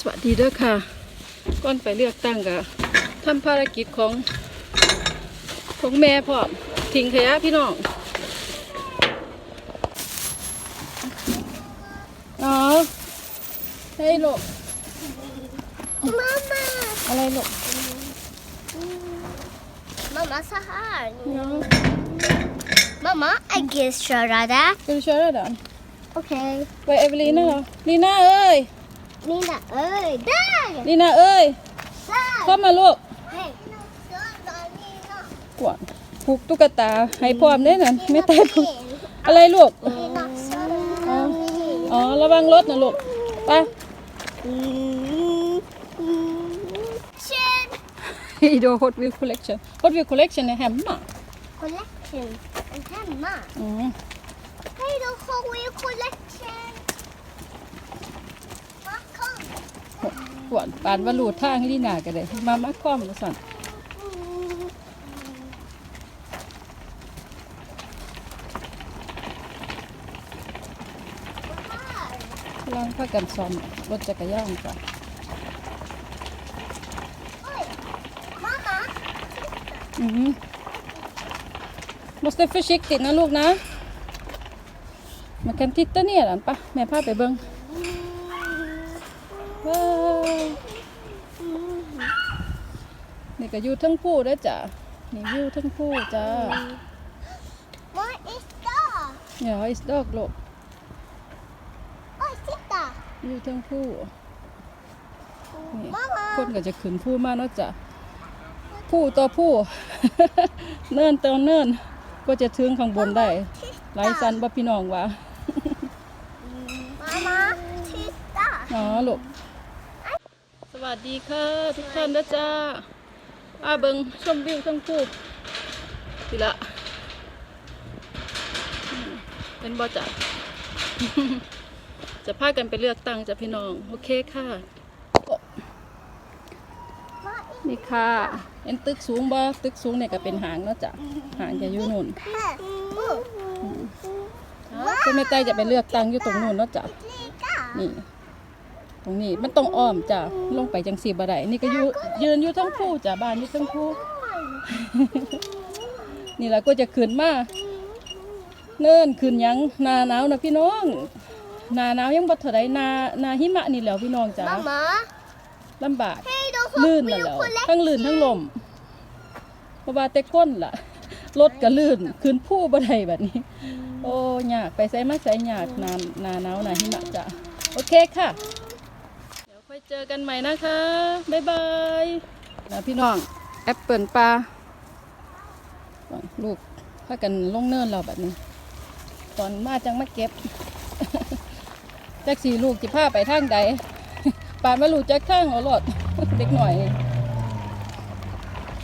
สวัสดีเด้อค่ะ ก่อนไปเลือกตั้งก็ทำภารกิจของของแม่พร้อมทิ้งขยะพี่น้องอ๋อเฮ้ยลูก Mama, อะไรลูก Mama så här. เนาะ Mamma, I guess köra det. เป็นเชื้อได้ดัน Okej. ไปเอเวลีน่าเหรอลีน่าเอ้ย Nina, öj, där! ลีน่าเอ้ย Där! เข้ามาลูก Hej. Söta, Nina. กวนผูกตุ๊กตาให้พร้อมได้นั่นไม่ตายผูกอะไรลูก Nina, söta, Ja. Nina. อ๋อระวังรถนะลูกไป Mm, mm. Känn อีโด Hot Wheel Collection Hot Wheel Collection är hemma collection. En hemma. อืม Hej då, Hot Wheel collection. วดปานว่าหลูดทางลีนาก็ได้มามาคอมมาสั่น Mm. กำลังพากันซ้อมรถจักรยานจ้ะ Oj. Mamma. อืม måste försiktigt นะลูกนะ man kan titta nedan ปะแม่พาไปเบิ่ง ว้าวนี่ก็อยู่ทั้งผู้เด้อจ้ะนี่วิวทั้งผู้จ้า Vad är det? อย่าอิสดอกลูก Oj, titta. อยู่ทั้งผู้นี่ Mamma. คนก็จะขึ้นผู้มากเนาะจ้ะผู้ต่อผู้ เนินต่อเนินก็จะถึงข้างบนได้ หลายสันบ่พี่น้องว่า Mamma, titta. อ๋อลูกส วัสดีค่ะทุกท่านนะจ้าอาเบิงชมวิวทั้งผู้ทีละอืมเป็นบ่จ้ะจะพากันไปเลือกตั้งจ้ะพี่น้อง โอเคค่ะ Vad är นี่ค่ะเห็นตึกสูงบ่ตึกสูงเนี่ยก็เป็นหางเนาะจ้ะหางจะอยู่นู่น det här? Oh. คุณแม่ใต้จะไปเลือกตั้งอยู่ตรงนู่นเนาะจ้ะ Lika. นี่ ตรงนี้มันต้องอ้อมจ้ะลงไปจังสีบ่ได้นี่ก็อยู่ยืนอยู่ทั้งคู่จ้ะบ้านอยู่ทั้งคู่ นี่แหละก็จะขึ้นมาเนิ่นขึ้นหยังหนาหนาวนะพี่น้องหนาหนาวยังบ่เท่าใดหนาหนาหิมะนี่แหล้วพี่น้องจ้ะ Mamma. ลำบาก Hej då, ลื่น Hot น่ะ Wheel แหล้ว Collection. ทั้งลื่นทั้งลมเพราะว่าแต่คนล่ะรถก็ลื่นขึ้นผู้บ่ได้แบบนี้ โอ้ยากไปใส่มาใส่ยากหนาหนาหนาวหนาหิมะจ้ะโอเคค่ะ เดี๋ยวค่อยเจอกันใหม่นะคะ บ๊ายบายนะพี่น้องแอปเปิลปลาลูกพากันลงเนินเราแบบนี้ ตอนมาจังมาเก็บแจ็คสีลูกจิพาไปทางใดป่านมาลูกจักทางเอารถเด็กหน่อย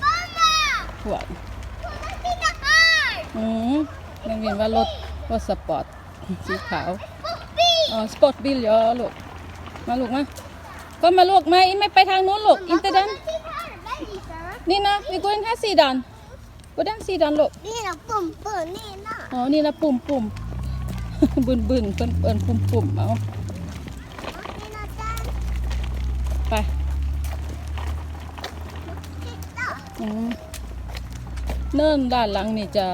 Mamma. ขวด Kolla, titta här. อืมมันเห็นว่ารถรถสปอร์ตสีขาว Bobby. อ๋อ สปอร์ตบิลยอลูก มาลูกมา ก็มาลูกมาอินไม่ไปทางนู้นลูกอินเตอร์ดัน Titta här, Belgisar. นี่นะวิกุนห้าสี่ดันกุดันสี่ดันลูก Nina, pumpa, Nina. อ๋อนี่นะปุ่มปุ่มบึนบึนเปิ้นเปิ้นปุ่มปุ่มเอา Nina, där. ไป Titta. อืมเนิ่นด้านหลังนี่จะ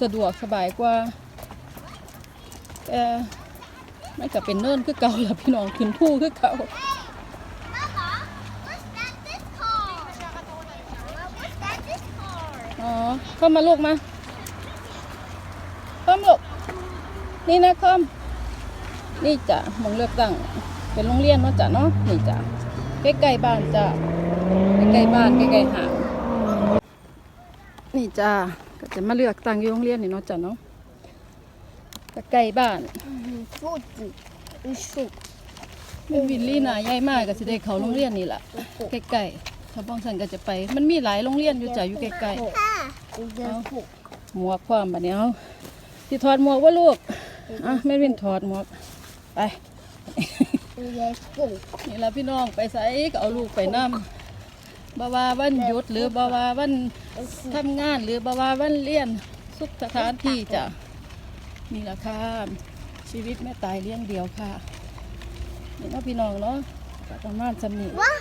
สะดวกสบายกว่าเออไม่ก็เป็นเนิ่นคือเก่าแล้วพี่น้องขึ้นผู้คือเก่า อ๋อเข้ามาลูกมาเข้ามลูกนี่นะคอมนี่จ้ะมองเลือกตั้งเป็นโรงเรียนเนาะจ้ะเนาะนี่จ้ะใกล้ๆบ้านจ้ะใกล้ๆบ้านใกล้ๆหางนี่จ้ะก็จะมาเลือกตั้งอยู่โรงเรียนนี่เนาะจ้ะเนาะใกล้บ้าน Foto. Ursäkta. เป็นวินลี่นาใหญ่มากก็สิได้เขาโรงเรียนนี่แหละใกล้ๆถ้าบ้องสันก็จะไป มันมีหลายโรงเรียนอยู่จ้ะอยู่ใกล้ๆ หมวกความบัดนี้เอาสิถอดหมวกว่าลูกอะแม่วินถอดหมวกไปนี่ละพี่น้องไปใส่ก็เอาลูกไปนำบ่ว่าวันหยุดหรือบ่ว่าวันทำงานหรือบ่ว่าวันเรียนสุขสถานที่จะนี่ละค่ะชีวิตแม่ตายเลี้ยงเดียวค่ะนี่นะพี่น้องเนาะประมาณสำนี้ What?